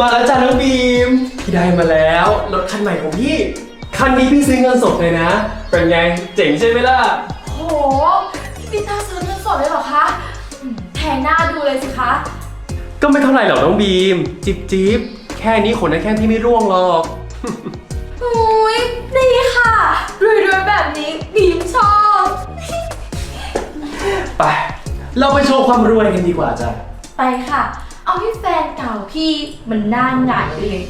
มาแล้วจ้าน้องบีม พี่ได้มาแล้วรถคันใหม่ของพี่ คันนี้พี่ซื้อเงินสดเลยนะ เป็นไงเจ๋งใช่ไหมล่ะ โห พี่ปีเตอร์ซื้อเงินสดเลยเหรอคะอืมแพงหน้าดูเลยสิคะ ก็ไม่เท่าไหร่หรอกน้องบีม จิบจิบแค่นี้ขนนะแค่พี่ไม่ร่วงหรอก อุ้ยดีค่ะรวยๆแบบนี้บีมชอบ ไป เราไปโชว์ความรวยกันดีกว่าจ้ะ ไปค่ะ เอาให้แฟนเก่าพี่มันหน้าหงายไปเลย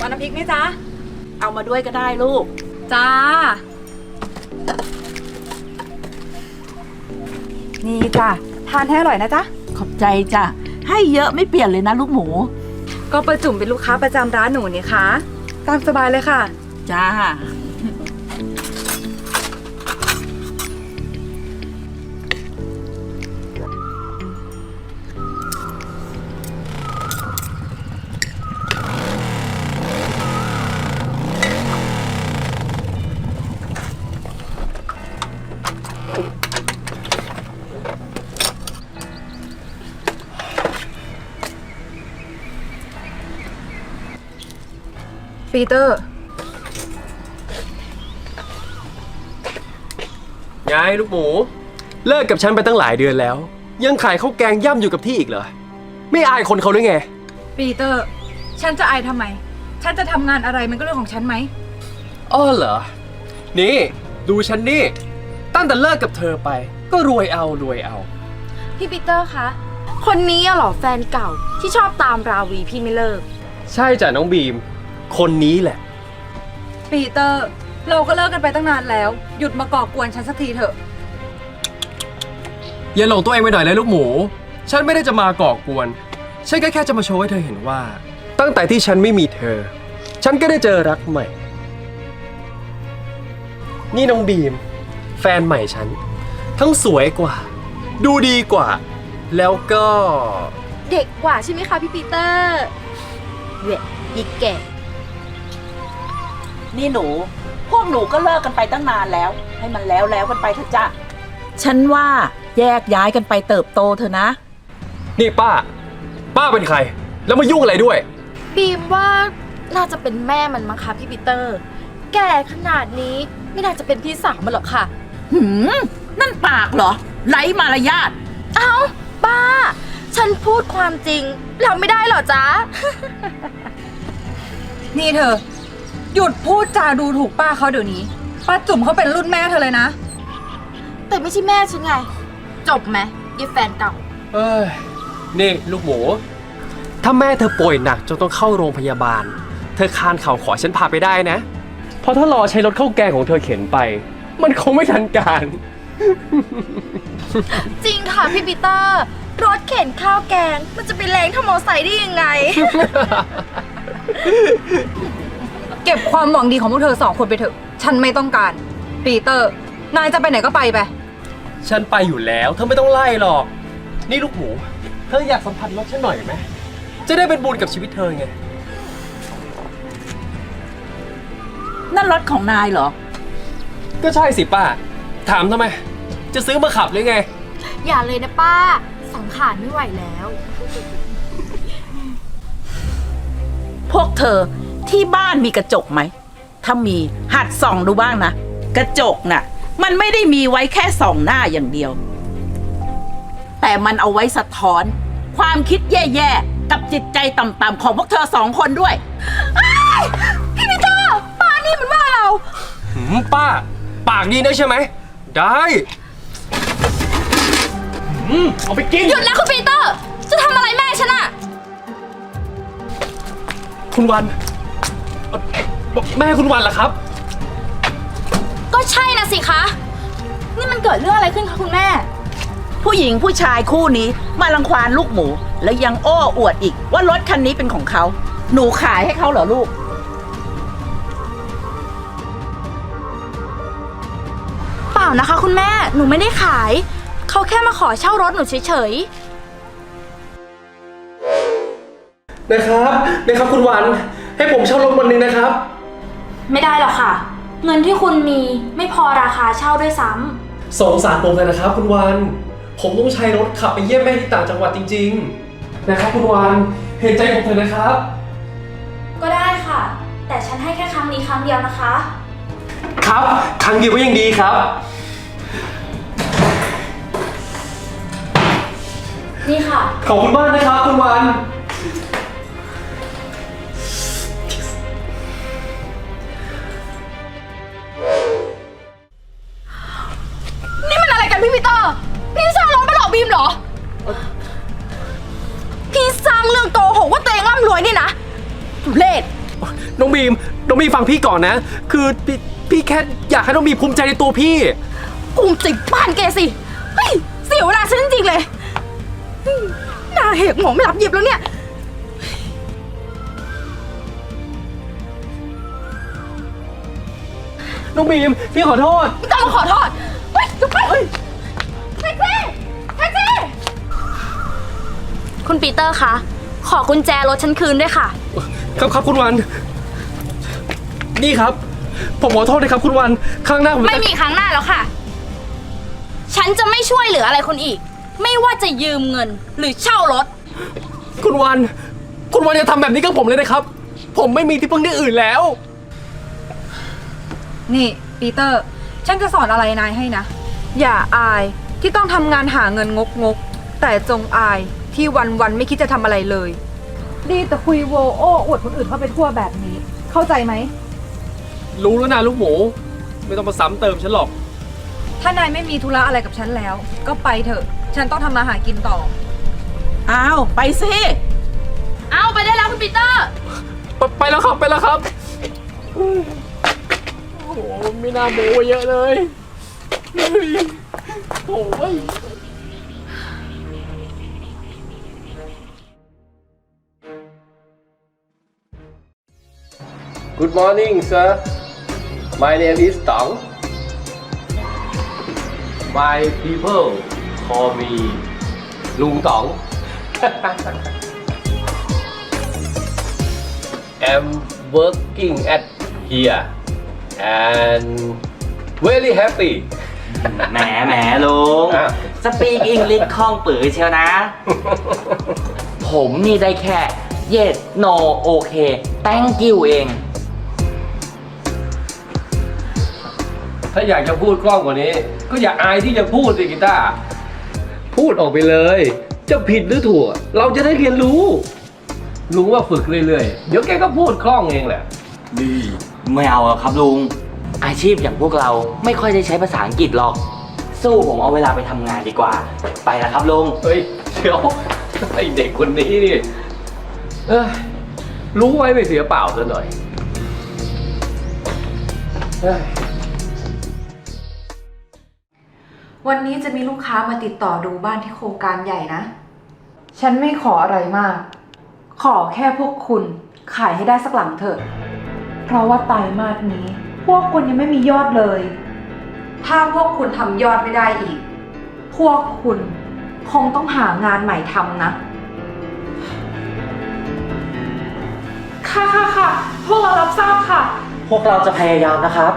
ป้าจุบเอาน้ำพริกไหมจ๊ะ เอามาด้วยก็ได้ลูก จ้า นี่จ้ะทานให้อร่อยนะจ๊ะ ขอบใจจ้ะ ให้เยอะไม่เปลี่ยนเลยนะลูกหมู ก็ประจุมเป็นลูกค้าประจำร้านหนูนี่คะ ตามสบายเลยค่ะ จ้า ปีเตอร์ไงลูกหมู เลิกกับฉันไปตั้งหลายเดือนแล้ว ยังขายข้าวแกงย่ำอยู่กับที่อีกเหรอ ไม่อายคนเขาด้วยไง ปีเตอร์ ฉันจะอายทำไม ฉันจะทำงานอะไรมันก็เรื่องของฉันไหม อ้อเหรอ นี่ ดูฉันนี่ ตั้งแต่เลิกกับเธอไป ก็รวยเอารวยเอา พี่ปีเตอร์คะ คนนี้อะเหรอแฟนเก่าที่ชอบตามราวีพี่ไม่เลิก ใช่จ้ะน้องบีม คนนี้แหละ ปีเตอร์ เราก็เลิกกันไปตั้งนานแล้ว หยุดมาก่อกวนฉันสักทีเถอะ อย่าหลงตัวเองไปหน่อยเลยลูกหมู ฉันไม่ได้จะมาก่อกวน ฉันก็แค่จะมาโชว์ให้เธอเห็นว่า ตั้งแต่ที่ฉันไม่มีเธอ ฉันก็ได้เจอรักใหม่ นี่น้องบีม แฟนใหม่ฉัน ทั้งสวยกว่า ดูดีกว่า แล้วก็ เด็กกว่าใช่ไหมคะพี่ปีเตอร์เวะอีกแก่ นี่หนู พวกหนูก็เลิกกันไปตั้งนานแล้ว ให้มันแล้วแล้วกันไปเถอะจ้ะฉันว่าแยกย้ายกันไปเติบโตเถอะนะ นี่ป้า ป้าเป็นใคร แล้วมายุ่งอะไรด้วย บีมว่าน่าจะเป็นแม่มันมั้งคะพี่ปีเตอร์ แก่ขนาดนี้ไม่น่าจะเป็นพี่สาวมันหรอกค่ะ หืมนั่นปากเหรอไร้มารยาทเอ้าป้า ฉันพูดความจริงเราไม่ได้เหรอจ๊ะ นี่เธอ หยุดพูดจาดูถูกป้าเขาเดี๋ยวนี้ ป้าจุ๋มเขาเป็นรุ่นแม่เธอเลยนะ แต่ไม่ใช่แม่ฉันไง จบไหมยีแฟนเก่า เอ้ยนี่ลูกหมู ถ้าแม่เธอป่วยหนักจนต้องเข้าโรงพยาบาล เธอคานเข่าขอฉันพาไปได้นะ เพราะถ้ารอใช้รถข้าวแกงของเธอเข็นไป มันคงไม่ทันการ จริงค่ะพี่ปีเตอร์ รถเข็นข้าวแกง มันจะไปแรงเท่ามอไซค์ได้ยังไง เก็บความหวังดีของพวกเธอสองคนไปเถอะ ฉันไม่ต้องการ ปีเตอร์ นายจะไปไหนก็ไปไป ฉันไปอยู่แล้ว เธอไม่ต้องไล่หรอก นี่ลูกหมูเธออยากสัมผัสรถฉันหน่อยไหมจะได้เป็นบุญกับชีวิตเธอไง นั่นรถของนายเหรอ ก็ใช่สิป้า ถามทำไม จะซื้อมาขับหรือไง อย่าเลยนะป้า สังขารไม่ไหวแล้ว พวกเธอ ที่บ้านมีกระจกไหม ถ้ามีหัดส่องดูบ้างนะ กระจกน่ะ มันไม่ได้มีไว้แค่ส่องหน้าอย่างเดียว แต่มันเอาไว้สะท้อน ความคิดแย่ๆ กับจิตใจต่ำๆของพวกเธอสองคนด้วย พี่ปีเตอร์ป้านี่มันว่าเรา หืมป้า ปากดีนะใช่ไหม ได้หืมเอาไปกิน หยุดนะคุณปีเตอร์ จะทำอะไรแม่ฉันอะคุณวันเอ่อ แม่คุณวันเหรอครับ ก็ใช่นะสิคะ นี่มันเกิดเรื่องอะไรขึ้นคะคุณแม่ ผู้หญิงผู้ชายคู่นี้มาลังควานลูกหมู แล้วยังโอ้อวดอีกว่ารถคันนี้เป็นของเขา หนูขายให้เขาเหรอลูก เปล่านะคะ คุณแม่หนูไม่ได้ขาย เขาแค่มาขอเช่ารถหนูเฉยนะครับ นะครับคุณวัน ให้ผมเช่ารถวันหนึ่งนะครับๆไม่ได้หรอกค่ะ เงินที่คุณมีไม่พอราคาเช่าด้วยซ้ำสงสารผมเลยนะครับ คุณวัน ผมต้องใช้รถขับไปเยี่ยมแม่ที่ต่างจังหวัดจริง ๆ นะครับ คุณวันเห็นใจผมเถอะนะครับ ก็ได้ค่ะ แต่ฉันให้แค่ครั้งนี้ครั้งเดียวนะคะ ครับครั้งเดียวก็ยังดีครับ นี่ค่ะ ขอบคุณมากนะครับ คุณวัน ว่าตัวเองร่ำรวยนี่นะทุเรศน้องบีม น้องบีมฟังพี่ก่อนนะ คือพี่พี่แค่อยากให้น้องบีมภูมิใจในตัวพี่ ภูมิใจบ้านแกสิเฮ้ยเสียเวลาฉันจริงๆเลยเฮ้ยหน้าเหกหมอไม่รับหยิบแล้วเนี่ย น้องบีม พี่ขอโทษ ไม่ต้องมาขอโทษเฮ้ยจุ๊บไปแท็กซี่แท็กซี่ คุณปีเตอร์คะข อกุญแจรถฉันคืนด้วยค่ะ ครับครับคุณวัน นี่ครับ ผมขอโทษนะครับ คุณวัน ครั้งหน้าผมไม่จะมีครั้งหน้าแล้วค่ะ ฉันจะไม่ช่วยเหลืออะไรคุณอีก ไม่ว่าจะยืมเงินหรือเช่ารถ คุณวัน คุณวันจะทำแบบนี้กับผมเลยนะครับ ผมไม่มีที่พึ่งที่อื่นแล้ว นี่ปีเตอร์ ฉันจะสอนอะไรนายให้นะ อย่าอายที่ต้องทำงานหาเงินงกงกๆแต่จงอาย ที่วันวันๆไม่คิดจะทำอะไรเลย ดีแต่คุยโวโอ้อวดคนอื่นเข้าไปทั่วแบบนี้ เข้าใจไหม รู้แล้วนะลูกหมู ไม่ต้องมาซ้ำเติมฉันหรอก ถ้านายไม่มีธุระอะไรกับฉันแล้ว ก็ไปเถอะ ฉันต้องทำมาหากินต่อ อ้าว ไปสิเอาไปได้แล้วคุณปีเตอร์ ไปไปแล้วครับไปแล้วครับโอ้โหไม่น่าโม้ไว้เยอะเลยเฮ้ยโอ้ย Good morning sir My name is Tong My people call me ลุงต๋อง am working at here and very happy แหมแหมลุงอะ สปีกอังกฤษคล่องปือเชียวนะ ผมนี่ได้แค่ yes no okay thank you เอง ถ้าอยากจะพูดกล้องกว่านี้ ก็อย่าอายที่จะพูดสิกีตาร์พูดออกไปเลย จะผิดหรือถูกเราจะได้เรียนรู้ลุงว่าฝึกเรื่อยๆ เดี๋ยวแกก็พูดคล่องเองแหละ ดีไม่เอาอะครับลุง อาชีพอย่างพวกเราไม่ค่อยได้ใช้ภาษาอังกฤษหรอก สู้ผมเอาเวลาไปทำงานดีกว่า ไปแล้วครับลุง เฮ้ยเดี๋ยวไอเด็กคนนี้นี่เอ้ยรู้ไว้ไม่เสียเปล่าซะหน่อยเฮ้ย วันนี้จะมีลูกค้ามาติดต่อดูบ้านที่โครงการใหญ่นะ ฉันไม่ขออะไรมาก ขอแค่พวกคุณขายให้ได้สักหลังเถอะ เพราะว่าไตรมาสนี้ พวกคุณยังไม่มียอดเลย ถ้าพวกคุณทำยอดไม่ได้อีก พวกคุณคงต้องหางานใหม่ทำนะ ค่ะค่ะค่ะพวกเรารับทราบค่ะ พวกเราจะพยายามนะครับ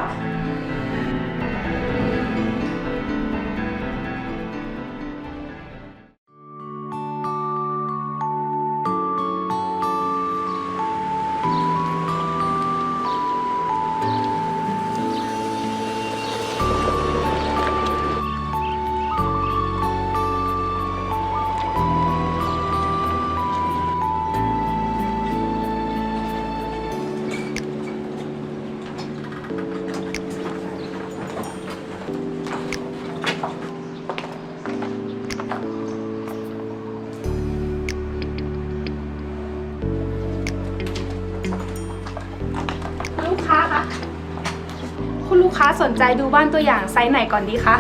คุณลูกค้าสนใจดูบ้านตัวอย่างไซส์ไหนก่อนดีคะ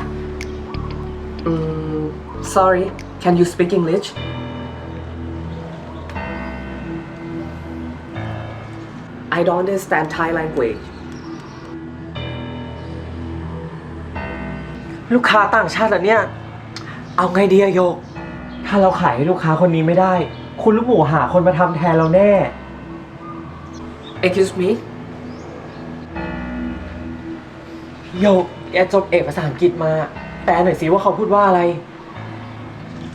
Mm, sorry can you speak English I don't understand Thai language ลูกค้าต่างชาติเหรอเนี่ย เอาไงดีอะโยก ถ้าเราขายให้ลูกค้าคนนี้ไม่ได้ คุณลูกหมูหาคนมาทำแทนเราแน่ Excuse me โยกแกจบเอกภาษาอังกฤษมา แปลหน่อยสิว่าเขาพูดว่าอะไร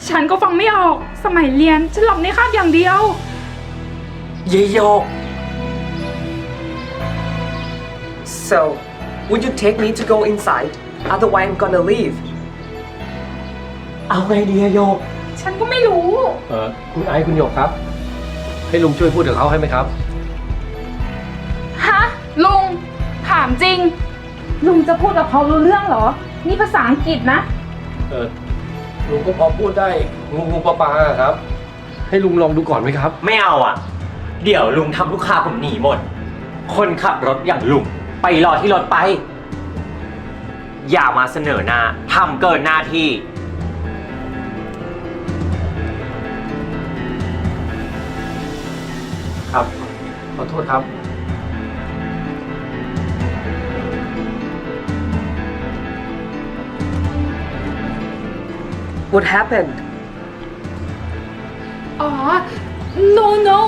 ฉันก็ฟังไม่ออก สมัยเรียนฉันหลับในคาบอย่างเดียว เยโยก So would you take me to go inside otherwise I'm gonna leave เอาไงดีอะโยก ฉันก็ไม่รู้ เออคุณไอซ์คุณหยกครับ ให้ลุงช่วยพูดกับเขาให้ไหมครับ ฮะ ลุง ถามจริง ลุงจะพูดกับเขารู้เรื่องเหรอ นี่ภาษาอังกฤษนะ เออลุงก็พอพูดได้งูงูปลาปลาครับ ให้ลุงลองดูก่อนไหมครับ ไม่เอาอะ เดี๋ยวลุงทำลูกค้าผมหนีหมด คนขับรถอย่างลุง ไปรอที่รถไป อย่ามาเสนอหน้าทำเกินหน้าที่ ครับ ขอโทษครับ What happened อ๋อ no no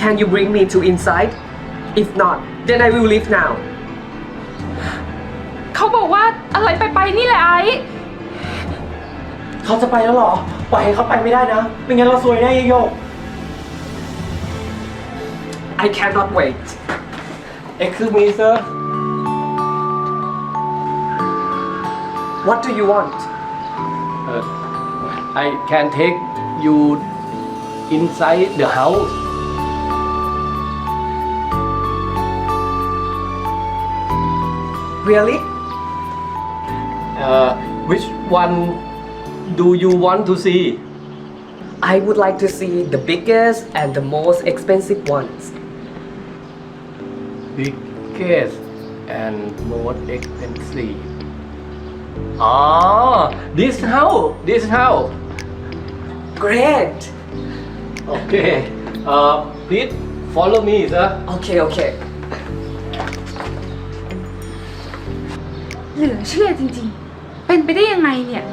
Can you bring me to inside If not then I will leave now เขาบอกว่าอะไรไปไปๆนี่แหละไอ้ เขาจะไปแล้วเหรอ ปล่อยให้เขาไปไม่ได้นะ ไม่งั้นเราซวยแน่ยโยก I cannot wait Excuse me sir What do you want Uh, I can take you inside the house. Really Uh, which one do you want to see? I would like to see the biggest and the most expensive ones Biggest and most expensive. Ah, this house. This house. Great Okay. Uh, please follow me, sir. Okay okay เหลือเชื่อจริงๆ เป็นไปได้ยังไงเนี่ย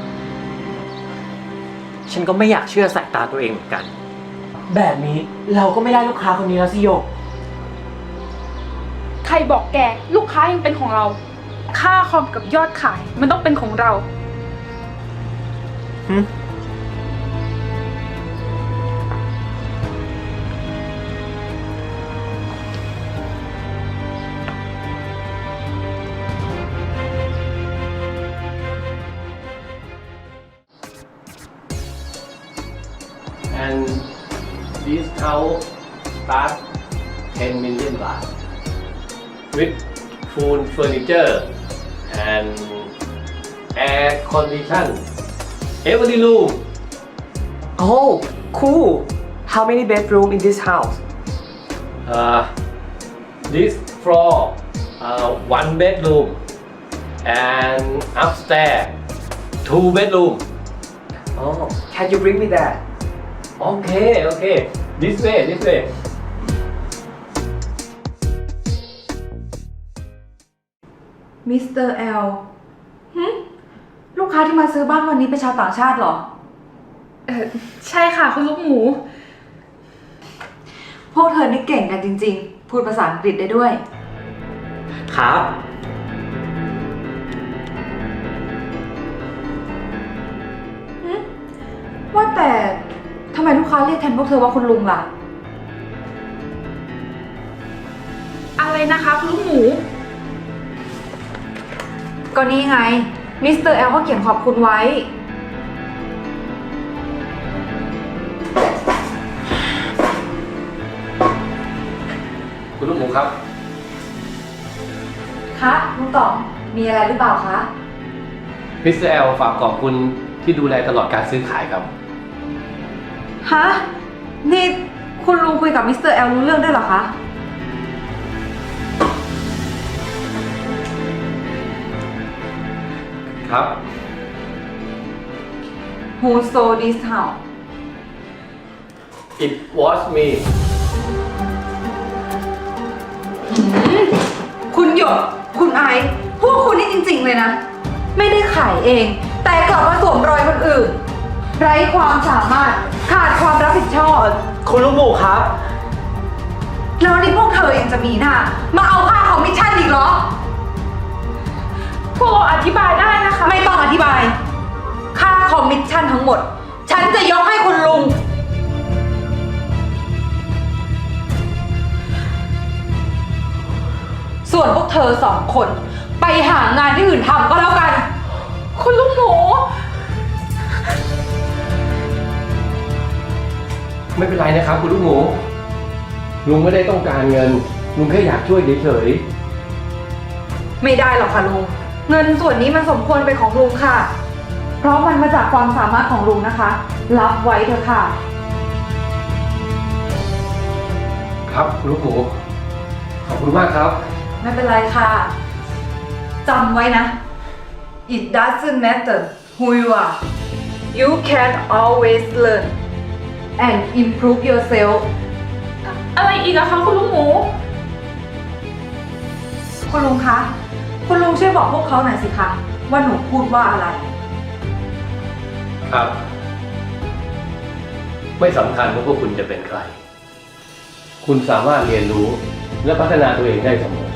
ฉันก็ไม่อยากเชื่อสายตาตัวเองเหมือนกัน แบบนี้เราก็ไม่ได้ลูกค้าคนนี้แล้วสิโยก ใครบอกแกลูกค้ายังเป็นของเรา ค่าคอมกับยอดขายมันต้องเป็นของเรา And this house start 10 million baht with full furniture and air condition. Every room Oh cool How many bedroom in this house Uh, this floor, uh, one bedroom, and upstairs, two bedroom. Oh Can you bring me that? Okay, okay. This way, this way. มิสเตอร์แอลลูกค้าที่มาซื้อบ้านวันนี้เป็นชาวต่างชาติเหรอ เออใช่ค่ะคุณลูกหมู พวกเธอนี่เก่งกันจริง ๆ พูดภาษาอังกฤษได้ด้วย ครับ ว่าแต่ทำ ไมลูกค้าเรียกแทนพวกเธอว่าคุณลุงล่ะ อะไรนะคะคุณลูกหมู ก็นี่ไง มิสเตอร์แอลเขาเขียนขอบคุณไว้ คุณลูกหมูครับ คะลุงต๋องมีอะไรหรือเปล่าคะ มิสเตอร์แอลฝากขอบคุณที่ดูแลตลอดการซื้อขายครับ ฮะ นี่คุณลุงคุยกับมิสเตอร์แอลรู้เรื่องด้วยเหรอคะ ครับ Who stole this house it was me คุณหยก คุณไอ้พวกคุณนี่จริงๆเลยนะ ไม่ได้ขายเอง แต่กลับมาสวมรอยคนอื่น ไร้ความสามารถ ขาดความรับผิดชอบคุณลูกหมูครับ แล้วนี่พวกเธอยังจะมีหน้ามาเอาค่าของมิชชั่นอีกเหรอ พวกเราอธิบายได้นะคะ ไม่ต้องอธิบาย ค่าคอมมิชชั่นทั้งหมด ฉันจะยกให้คุณลุง ส่วนพวกเธอสองคน ไปหางานที่อื่นทำก็แล้วกัน คุณลูกหมู ไม่เป็นไรนะครับ คุณลูกหมู ลุงไม่ได้ต้องการเงิน ลุงแค่อยากช่วยเฉยไม่ได้หรอกค่ะลุง เงินส่วนนี้มันสมควรเป็นของลุงค่ะ เพราะมันมาจากความสามารถของลุงนะคะ รับไว้เถอะค่ะ ๆครับคุณลูกหมู ขอบคุณมากครับ ไม่เป็นไรค่ะ จำไว้นะ It doesn't matter who you are you can always learn and improve yourself อะไรอีกอะคะคุณลูกหมู คุณลุงคะ คุณลุงช่วยบอกพวกเขาหน่อยสิคะว่าหนูพูดว่าอะไร ครับ ไม่สำคัญว่าพวกคุณจะเป็นใคร คุณสามารถเรียนรู้และพัฒนาตัวเองได้เสมอ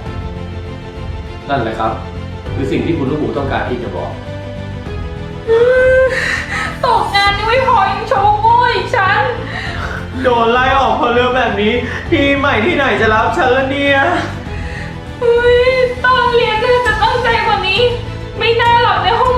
นั่นแหละครับ คือสิ่งที่คุณลูกหมูต้องการที่จะบอก ตกงานยังไม่พอยังโชว์ โง่อีกฉัน โดนไล่ออกเพราะเรื่องแบบนี้ ที่ใหม่ที่ไหนจะรับฉันละเนี่ยเฮ้ยตอนเรียนก็จะตั้งใจกว่านี้ ไม่น่าหลับในห้อง